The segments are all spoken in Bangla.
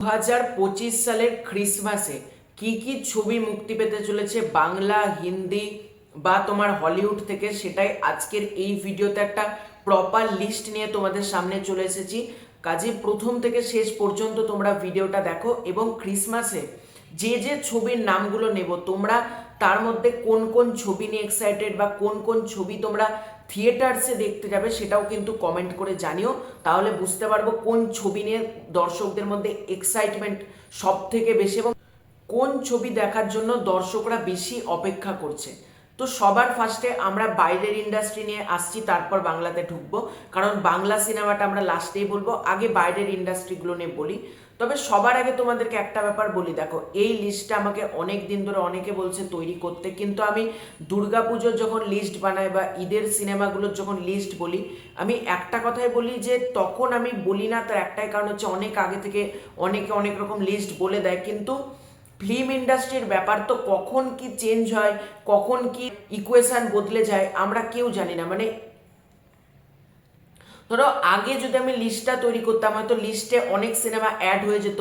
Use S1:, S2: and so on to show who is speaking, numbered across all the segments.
S1: দু হাজার পঁচিশ সালের ক্রিসমাসে কি কি ছবি মুক্তি পেতে চলেছে বাংলা, হিন্দি বা তোমার হলিউড থেকে সেটাই আজকের এই ভিডিওতে একটা প্রপার লিস্ট নিয়ে তোমাদের সামনে চলে এসেছি। কাজে প্রথম থেকে শেষ পর্যন্ত তোমরা ভিডিওটা দেখো এবং ক্রিসমাসে যে যে ছবির নামগুলো নেব, তোমরা তার মধ্যে কোন কোন ছবি নিয়ে এক্সাইটেড বা কোন কোন ছবি তোমরা থিয়েটার্সে দেখতে যাবে সেটাও কিন্তু কমেন্ট করে জানিও। তাহলে বুঝতে পারব কোন ছবি নিয়ে দর্শকদের মধ্যে এক্সাইটমেন্ট সব থেকে বেশি এবং কোন ছবি দেখার জন্য দর্শকরা বেশি অপেক্ষা করছে। তো সবার ফার্স্টে আমরা বাইরের ইন্ডাস্ট্রি নিয়ে আসছি, তারপর বাংলাতে ঢুকবো। কারণ বাংলা সিনেমাটা আমরা লাস্টেই বলব, আগে বাইরের ইন্ডাস্ট্রিগুলো নিয়ে বলি। তবে সবার আগে তোমাদেরকে একটা ব্যাপার বলি, দেখো, এই লিস্টটা আমাকে অনেক দিন ধরে অনেকে বলছে তৈরি করতে, কিন্তু আমি দুর্গাপুজোর যখন লিস্ট বানাই বা ঈদের সিনেমাগুলোর যখন লিস্ট বলি, আমি একটা কথাই বলি যে তখন আমি বলি না, তার একটাই কারণ হচ্ছে অনেক আগে থেকে অনেকে অনেক রকম লিস্ট বলে দেয়, কিন্তু ফিল্ম ইন্ডাস্ট্রির ব্যাপার তো কখন কি চেঞ্জ হয়, কখন কি ইকুয়েশন বদলে যায়, আমরা কেউ জানি না। মানে ধরো, আগে যদি আমি লিস্টটা তৈরি করতাম, হয়তো লিস্টে অনেক সিনেমা অ্যাড হয়ে যেত,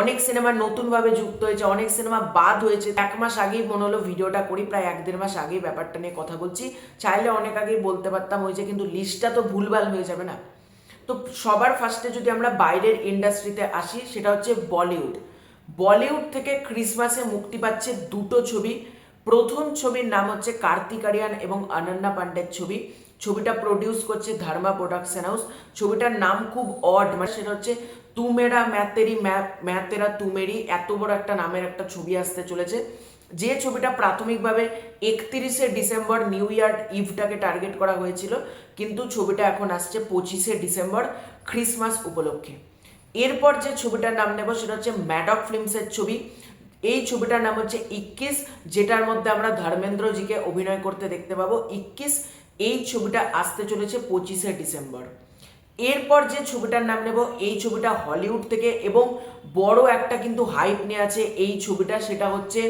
S1: অনেক সিনেমা নতুনভাবে যুক্ত হয়েছে, অনেক সিনেমা বাদ হয়েছে। এক মাস আগেই মনে হলো ভিডিওটা করি, প্রায় এক দেড় মাস আগেই ব্যাপারটা নিয়ে কথা বলছি। চাইলে অনেক আগেই বলতে পারতাম হয়েছে কিন্তু লিস্টটা তো ভুলভাল হয়ে যাবে না। তো সবার ফার্স্টে যদি আমরা বাইরের ইন্ডাস্ট্রিতে আসি, সেটা হচ্ছে বলিউড বলিউড থেকে ক্রিসমাসে মুক্তি পাচ্ছে দুটো ছবি। প্রথম ছবির নাম হচ্ছে কার্তিক আরিয়ান এবং অনন্যা পান্ডের ছবি। ছবিটা প্রডিউস করছে ধর্মা প্রোডাকশন হাউস ছবিটার নাম খুব অড মানে সেটা হচ্ছে তুমেরা ম্যাতেরি ম্যাতেরা তুমেরি এত বড় একটা নামের একটা ছবি আসতে চলেছে। যে ছবিটা প্রাথমিকভাবে একত্রিশে ডিসেম্বর নিউ ইয়ার ইভটাকে টার্গেট করা হয়েছিল, কিন্তু ছবিটা এখন আসছে পঁচিশে ডিসেম্বর ক্রিসমাস উপলক্ষে। এরপর যে ছবিটার নাম নেব সেটা হচ্ছে ম্যাডক ফিল্মসের ছবি। এই ছবিটার নাম হচ্ছে ইক্কিস যেটার মধ্যে আমরা ধর্মেন্দ্রজিকে অভিনয় করতে দেখতে পাবো। ইক্কিস এই ছবিটা আসতে চলেছে পঁচিশে ডিসেম্বর। এরপর যে ছবিটার নাম নেব, এই ছবিটা হলিউড থেকে এবং বড় একটা কিন্তু হাইপ নিয়ে আছে এই ছবিটা, সেটা হচ্ছে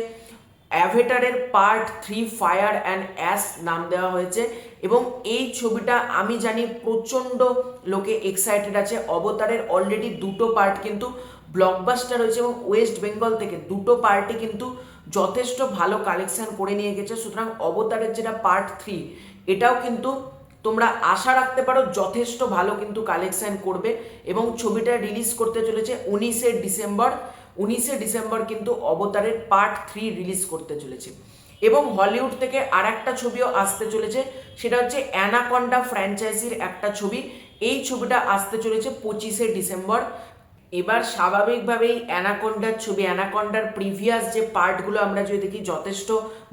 S1: অ্যাভেটারের part three fire and ash নাম দেওয়া হয়েছে এবং এই ছবিটা আমি জানি প্রচণ্ড লোকে এক্সাইটেড আছে। অবতারের অলরেডি দুটো পার্ট কিন্তু ব্লকবাস্টার হয়েছে এবং ওয়েস্ট বেঙ্গল থেকে দুটো পার্টি কিন্তু যথেষ্ট ভালো কালেকশান করে নিয়ে গেছে। সুতরাং অবতারের যেটা পার্ট থ্রি এটাও কিন্তু তোমরা আশা রাখতে পারো যথেষ্ট ভালো কিন্তু কালেকশান করবে এবং ছবিটা রিলিজ করতে চলেছে উনিশে ডিসেম্বর। উনিশে ডিসেম্বর কিন্তু অবতারের পার্ট থ্রি রিলিজ করতে চলেছে। এবং হলিউড থেকে আর একটা ছবিও আসতে চলেছে, সেটা হচ্ছে অ্যানাকন্ডা ফ্র্যাঞ্চাইজির একটা ছবি। এই ছবিটা আসতে চলেছে পঁচিশে ডিসেম্বর। এবার স্বাভাবিকভাবেই অ্যানাকন্ডার ছবি, অ্যানাকন্ডার প্রিভিয়াস যে পার্টগুলো আমরা যদি দেখি, যথেষ্ট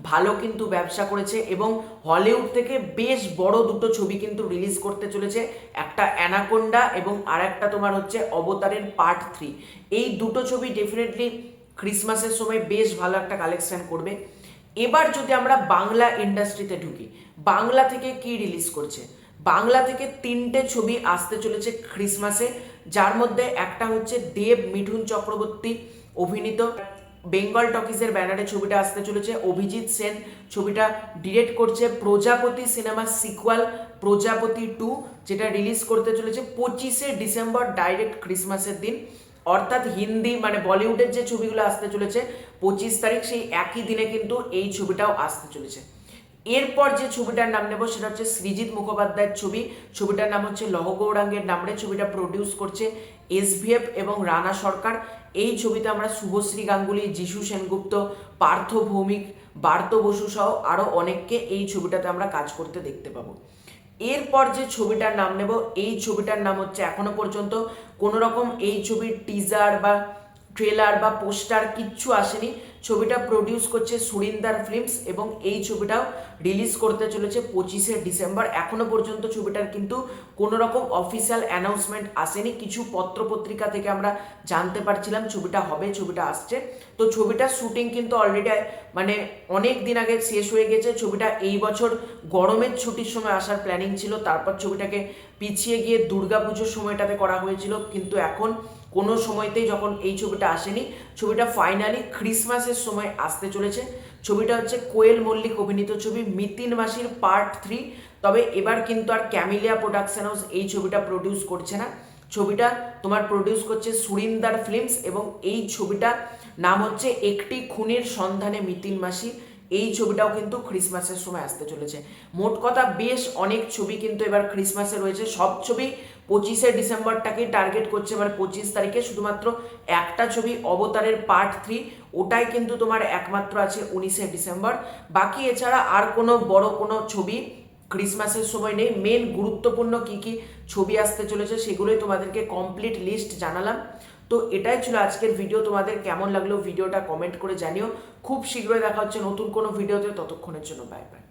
S1: ভালো কিন্তু ব্যবসা করেছে এবং হলিউড থেকে বেশ বড় দুটো ছবি কিন্তু রিলিজ করতে চলেছে, একটা অ্যানাকন্ডা এবং আর একটা তোমার হচ্ছে অবতারের পার্ট থ্রি। এই দুটো ছবি ডেফিনেটলি ক্রিসমাসের সময় বেশ ভালো একটা কালেকশন করবে। এবার যদি আমরা বাংলা ইন্ডাস্ট্রিতে ঢুকি, বাংলা থেকে কি রিলিজ করছে? বাংলা থেকে তিনটে ছবি আসতে চলেছে ক্রিসমাসে। যার মধ্যে একটা হচ্ছে দেব মিঠুন চক্রবর্তী, অভিনীত। বেঙ্গল টকিজের ব্যানারে ছবিটা আসতে চলেছে। অভিজিৎ সেন ছবিটা ডিরেক্ট করছে Prajapati cinema sequel, Prajapati two, যেটা রিলিজ করতে চলেছে পঁচিশে ডিসেম্বর, ডাইরেক্ট ক্রিসমাসের দিন। অর্থাৎ হিন্দি মানে বলিউডের যে ছবিগুলো আসতে চলেছে পঁচিশ তারিখ, সেই একই দিনে কিন্তু এই ছবিটাও আসতে চলেছে। এরপর যে ছবিটার নাম নেব সেটা হচ্ছে সৃজিৎ মুখোপাধ্যায়ের ছবি। ছবিটার নাম হচ্ছে লহ গৌরাঙ্গের নামে ছবিটা প্রডিউস করছে এসভিএফ এবং রানা সরকার। এই ছবিতে আমরা শুভশ্রী গাঙ্গুলি, যিশু সেনগুপ্ত, পার্থ ভৌমিক, বার্ত বসু সহ আরও অনেককে এই ছবিটাতে আমরা কাজ করতে দেখতে পাবো। এরপর যে ছবিটার নাম নেব, এই ছবিটার নাম হচ্ছে এখনও পর্যন্ত কোনো রকম এই ছবির টিজার বা ট্রেলার বা পোস্টার কিচ্ছু আসেনি। ছবিটা প্রডিউস করছে সুরিন্দার ফিল্মস এবং এই ছবিটাও রিলিজ করতে চলেছে পঁচিশে ডিসেম্বর। এখনও পর্যন্ত ছবিটার কিন্তু কোনো রকম অফিসিয়াল অ্যানাউন্সমেন্ট আসেনি। কিছু পত্রপত্রিকা থেকে আমরা জানতে পারছিলাম ছবিটা হবে, ছবিটা আসছে। তো ছবিটার শুটিং কিন্তু অলরেডি মানে অনেক দিন আগে শেষ হয়ে গেছে। ছবিটা এই বছর গরমের ছুটির সময় আসার প্ল্যানিং ছিল। তারপর ছবিটাকে পিছিয়ে গিয়ে দুর্গাপুজোর সময়টাতে করা হয়েছিল। কিন্তু এখন কোনো সময়তেই যখন এই ছবিটা আসেনি, ছবিটা ফাইনালি ক্রিসমাসের সময় আসতে চলেছে। ছবিটা হচ্ছে কোয়েল মল্লিক অভিনীত ছবি মিতিন মাসির পার্ট থ্রি তবে এবার কিন্তু আর ক্যামিলিয়া প্রোডাকশন হাউস এই ছবিটা প্রডিউস করছে না। ছবিটা তোমার প্রডিউস করছে সুরিন্দার ফিল্মস এবং এই ছবিটা নাম হচ্ছে একটি খুনের সন্ধানে মিতিন মাসি। এই ছবিটাও কিন্তু ক্রিসমাসের সময় আসতে চলেছে। মোট কথা বেশ অনেক ছবি কিন্তু এবার ক্রিসমাসে রয়েছে। সব ছবি পঁচিশে ডিসেম্বরটাকেই টার্গেট করছে। এবার পঁচিশ তারিখে শুধুমাত্র একটা ছবি, অবতারের পার্ট থ্রি ওটাই কিন্তু তোমার একমাত্র আছে উনিশে ডিসেম্বর। বাকি এছাড়া আর কোনো বড় কোনো ছবি ক্রিসমাসের সময় নেই। মেন গুরুত্বপূর্ণ কি কি ছবি আসতে চলেছে সেগুলোই তোমাদেরকে কমপ্লিট লিস্ট জানালাম। তো এটাই ছিল আজকের ভিডিও তোমাদের কেমন লাগল? ভিডিওটা কমেন্ট করে জানিও। খুব শীঘ্রই দেখা হচ্ছে নতুন কোনো ভিডিওতে ততক্ষণের জন্য বাই বাই